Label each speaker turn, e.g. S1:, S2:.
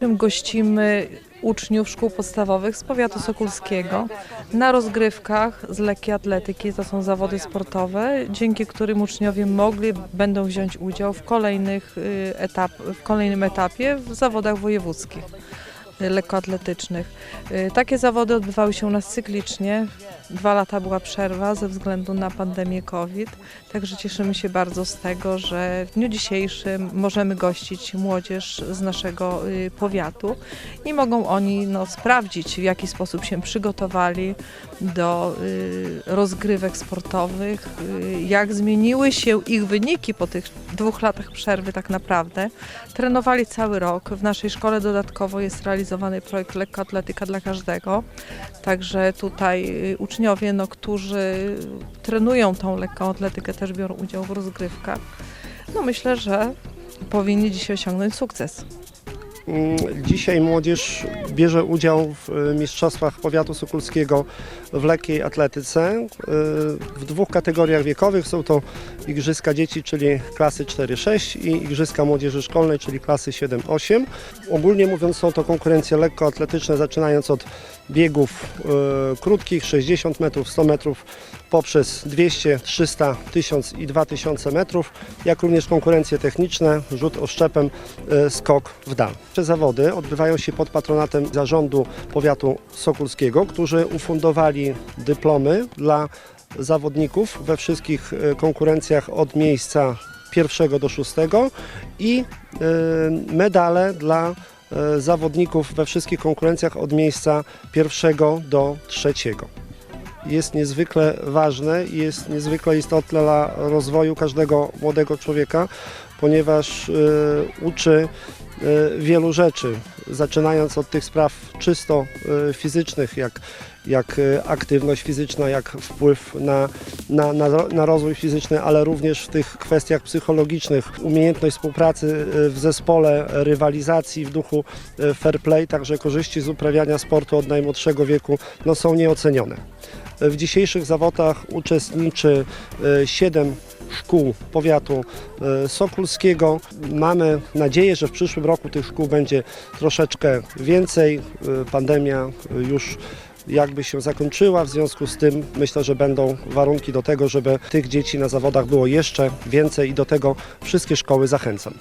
S1: Gościmy uczniów szkół podstawowych z powiatu sokulskiego na rozgrywkach z lekkiej atletyki. To są zawody sportowe, dzięki którym uczniowie mogli, będą wziąć udział w, kolejnych y, etap, w kolejnym etapie w zawodach wojewódzkich lekkoatletycznych. Y, Takie zawody odbywały się u nas cyklicznie. Dwa lata była przerwa ze względu na pandemię COVID, także cieszymy się bardzo z tego, że w dniu dzisiejszym możemy gościć młodzież z naszego y, powiatu i mogą oni no, sprawdzić, w jaki sposób się przygotowali do y, rozgrywek sportowych, jak zmieniły się ich wyniki po tych dwóch latach przerwy tak naprawdę. Trenowali cały rok. W naszej szkole dodatkowo jest realizowany projekt Lekkoatletyka dla każdego. Także tutaj y, uczniowie, no, którzy trenują tą lekką atletykę, też biorą udział w rozgrywkach. No myślę, że powinni dzisiaj osiągnąć sukces.
S2: Mm, Dzisiaj młodzież bierze udział w e, Mistrzostwach Powiatu Sokulskiego w lekkiej atletyce e, w dwóch kategoriach wiekowych. Są to Igrzyska Dzieci, czyli klasy 4-6 i Igrzyska Młodzieży Szkolnej, czyli klasy 7-8. Ogólnie mówiąc są to konkurencje lekkoatletyczne, zaczynając od biegów e, krótkich 60 metrów, 100 metrów poprzez 200, 300, 1000 i 2000 metrów, jak również konkurencje techniczne, rzut oszczepem, skok w dal. Te zawody odbywają się pod patronatem zarządu powiatu sokulskiego, którzy ufundowali dyplomy dla zawodników we wszystkich e, konkurencjach od miejsca pierwszego do szóstego i e, medale dla e, zawodników we wszystkich konkurencjach od miejsca pierwszego do trzeciego. Jest niezwykle ważne i jest niezwykle istotne dla rozwoju każdego młodego człowieka, ponieważ e, uczy e, wielu rzeczy, zaczynając od tych spraw czysto e, fizycznych, jak, jak aktywność fizyczna, jak wpływ na, na, na, na rozwój fizyczny, ale również w tych kwestiach psychologicznych, umiejętność współpracy w zespole, rywalizacji w duchu fair play, także korzyści z uprawiania sportu od najmłodszego wieku no, są nieocenione. W dzisiejszych zawodach uczestniczy 7 szkół powiatu e, sokulskiego. Mamy nadzieję, że w przyszłym roku tych szkół będzie troszeczkę więcej. E, Pandemia już jakby się zakończyła, w związku z tym myślę, że będą warunki do tego, żeby tych dzieci na zawodach było jeszcze więcej i do tego wszystkie szkoły zachęcam.